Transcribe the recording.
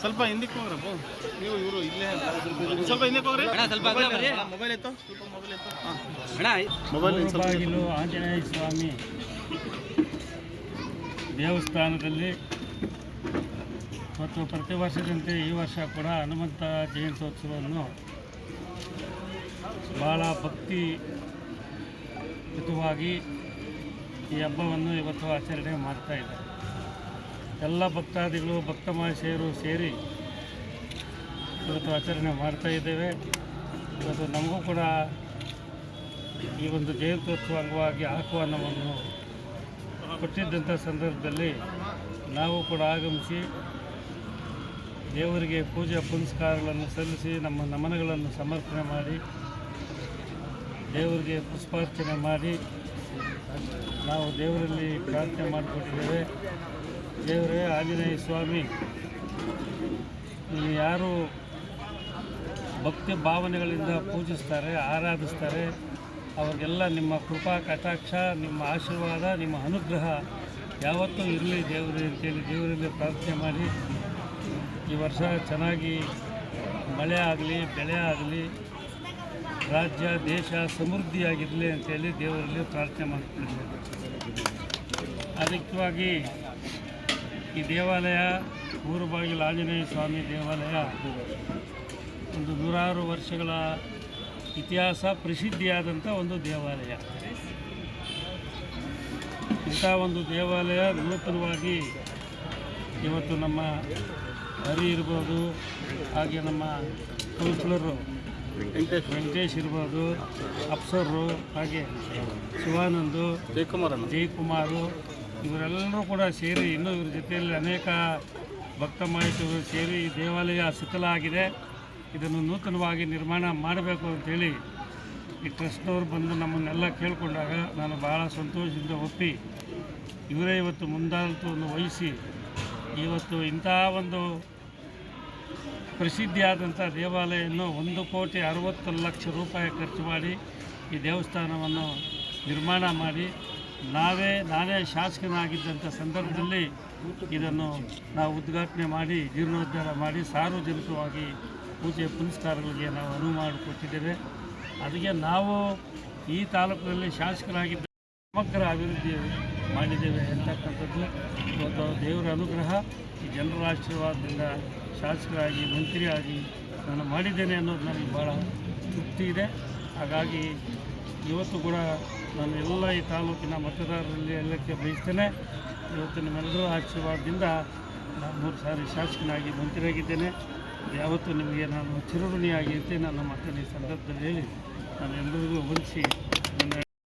ಸ್ವಲ್ಪ ಹಿಂದಕ್ಕೆ ಹೋಗ್ರಪ್ಪ ನೀವು ಇವರು ಇಲ್ಲೇ ಸ್ವಲ್ಪ ಹಿಂದಕ್ಕೆ ಹೋಗ್ರಿ. ಸ್ವಲ್ಪ. ಮೊಬೈಲ್ ಇತ್ತು ಸ್ವಲ್ಪ ಮೊಬೈಲ್ ಇತ್ತು ಮೊಬೈಲ್ ಸ್ವಲ್ಪ ಆಂಜನೇಯ ಸ್ವಾಮಿ. ದೇವಸ್ಥಾನದಲ್ಲಿ ಮತ್ತು ಪ್ರತಿ ವರ್ಷದಂತೆ ಈ ವರ್ಷ ಕೂಡ ಹನುಮಂತ ಜಯಂತ್ಯೋತ್ಸವವನ್ನು ಭಾಳ ಭಕ್ತಿ ಯುತವಾಗಿ ಈ ಹಬ್ಬವನ್ನು ಇವತ್ತು ಆಚರಣೆ ಮಾಡ್ತಾ ಇದ್ದಾರೆ. ಎಲ್ಲ ಭಕ್ತಾದಿಗಳು, ಭಕ್ತ ಮಹಾಶಯರು ಸೇರಿ ಇವತ್ತು ಆಚರಣೆ ಮಾಡ್ತಾ ಇದ್ದೇವೆ. ಇವತ್ತು ನಮಗೂ ಕೂಡ ಈ ಒಂದು ಜಯಂತ್ಯೋತ್ಸವ ಅಂಗವಾಗಿ ಆಹ್ವಾನವನ್ನು ಕೊಟ್ಟಿದ್ದಂಥ ಸಂದರ್ಭದಲ್ಲಿ ನಾವು ಕೂಡ ಆಗಮಿಸಿ ದೇವರಿಗೆ ಪೂಜೆ ಪುನಸ್ಕಾರಗಳನ್ನು ಸಲ್ಲಿಸಿ ನಮ್ಮ ನಮನಗಳನ್ನು ಸಮರ್ಪಣೆ ಮಾಡಿ, ದೇವರಿಗೆ ಪುಷ್ಪಾರ್ಚನೆ ಮಾಡಿ, ನಾವು ದೇವರಲ್ಲಿ ಪ್ರಾರ್ಥನೆ ಮಾಡಿಕೊಟ್ಟಿದ್ದೇವೆ. ದೇವರೇ ಆಂಜನೇಯ ಸ್ವಾಮಿ. ಇಲ್ಲಿ ಯಾರು ಭಕ್ತಿ ಭಾವನೆಗಳಿಂದ ಪೂಜಿಸ್ತಾರೆ, ಆರಾಧಿಸ್ತಾರೆ, ಅವ್ರಿಗೆಲ್ಲ ನಿಮ್ಮ ಕೃಪಾ, ಕಟಾಕ್ಷ, ನಿಮ್ಮ ಆಶೀರ್ವಾದ, ನಿಮ್ಮ ಅನುಗ್ರಹ ಯಾವತ್ತೂ ಇರಲಿ ದೇವರೇ ಅಂತೇಳಿ ದೇವರಿಂದ ಪ್ರಾರ್ಥನೆ ಮಾಡಿ. ಈ ವರ್ಷ ಚೆನ್ನಾಗಿ ಮಳೆ ಆಗಲಿ, ಬೆಳೆ ಆಗಲಿ, ರಾಜ್ಯ, ದೇಶ ಸಮೃದ್ಧಿಯಾಗಿರಲಿ ಅಂತೇಳಿ ದೇವರಲ್ಲಿ ಪ್ರಾರ್ಥನೆ ಮಾಡ್ತೀನಿ. ಅದಕ್ಕಾಗಿ ಈ ದೇವಾಲಯ ಮೂರು ಬಾಗಿಲು ಆಂಜನೇಯ ಸ್ವಾಮಿ ದೇವಾಲಯ. ಒಂದು ನೂರಾರು ವರ್ಷಗಳ ಇತಿಹಾಸ ಪ್ರಸಿದ್ಧಿಯಾದಂಥ ಒಂದು ದೇವಾಲಯ. ಇಂಥ ಒಂದು ದೇವಾಲಯ ನೂತನವಾಗಿ ಇವತ್ತು ನಮ್ಮ ಹರಿ ಇರ್ಬೋದು ಹಾಗೆ ನಮ್ಮ ಕೌನ್ಸಿಲರು ವೆಂಕಟೇಶ್ ಇರ್ಬೋದು ಅಪ್ಸರು ಹಾಗೆ ಶಿವಾನಂದು ಜಯಕುಮಾರ್ ಜಯಕುಮಾರು ಇವರೆಲ್ಲರೂ ಕೂಡ ಸೇರಿ ಇನ್ನೂ ಇವ್ರ ಜೊತೆಯಲ್ಲಿ ಅನೇಕ ಭಕ್ತ ಮಾಹಿತಿಯವರು ಸೇರಿ ಈ ದೇವಾಲಯ ಸುತ್ತಲ ಆಗಿದೆ. ಇದನ್ನು ನೂತನವಾಗಿ ನಿರ್ಮಾಣ ಮಾಡಬೇಕು ಅಂತೇಳಿ ಈ ಟ್ರಸ್ಟ್ನವ್ರು ಬಂದು ನಮ್ಮನ್ನೆಲ್ಲ ಕೇಳಿಕೊಂಡಾಗ ನಾನು ಭಾಳ ಸಂತೋಷದಿಂದ ಒಪ್ಪಿ ಇವರೇ ಇವತ್ತು ಮುಂದಾಳತ್ವವನ್ನು ವಹಿಸಿ ಇವತ್ತು ಇಂಥ ಒಂದು ಪ್ರಸಿದ್ಧಿಯಾದಂಥ ದೇವಾಲಯವನ್ನು ಒಂದು ಕೋಟಿ ಅರವತ್ತು ಲಕ್ಷ ರೂಪಾಯಿ ಖರ್ಚು ಮಾಡಿ ಈ ದೇವಸ್ಥಾನವನ್ನು ನಿರ್ಮಾಣ ಮಾಡಿ ನಾವೇ ನಾನೇ ಶಾಸಕನಾಗಿದ್ದಂಥ ಸಂದರ್ಭದಲ್ಲಿ ಇದನ್ನು ನಾವು ಉದ್ಘಾಟನೆ ಮಾಡಿ, ಜೀರ್ಣೋದ್ಧಾರ ಮಾಡಿ ಸಾರ್ವಜನಿಕವಾಗಿ ಪೂಜೆ ಪುನಸ್ಕಾರಗಳಿಗೆ ನಾವು ಅನುವು ಮಾಡಿಕೊಟ್ಟಿದ್ದೇವೆ. ಅದಕ್ಕೆ ನಾವು ಈ ತಾಲೂಕಿನಲ್ಲಿ ಶಾಸಕರಾಗಿದ್ದ ಸಮಗ್ರ ಅಭಿವೃದ್ಧಿ ಮಾಡಿದ್ದೇವೆ ಅಂತಕ್ಕಂಥದ್ದು ಇವತ್ತು ದೇವರ ಅನುಗ್ರಹ. ಈ ಜನರ ಆಶೀರ್ವಾದದಿಂದ ಶಾಸಕರಾಗಿ, ಮಂತ್ರಿಯಾಗಿ ನಾನು ಮಾಡಿದ್ದೇನೆ ಅನ್ನೋದು ನನಗೆ ಭಾಳ ತೃಪ್ತಿ ಇದೆ. ಹಾಗಾಗಿ ಇವತ್ತು ಕೂಡ ನಾನು ಎಲ್ಲ ಈ ತಾಲೂಕಿನ ಮತದಾರರಲ್ಲಿ ಎಲ್ಲಕ್ಕೆ ಬಯಸ್ತೇನೆ. ಇವತ್ತು ನಿಮ್ಮೆಲ್ಲರೂ ಆಶೀರ್ವಾದದಿಂದ ನಾನು ಮೂರು ಸಾರಿ ಶಾಸಕನಾಗಿ ಮಂತ್ರಿಯಾಗಿದ್ದೇನೆ. ಯಾವತ್ತೂ ನಿಮಗೆ ನಾನು ಚಿರಋಣಿಯಾಗಿರ್ತೀನಿ ನನ್ನ ಮಕ್ಕಳ ಈ ಸಂದರ್ಭದಲ್ಲಿ ಹೇಳಿ. ನಾನು ಎಲ್ಲರಿಗೂ ವಂದಿಸಿ ನನ್ನ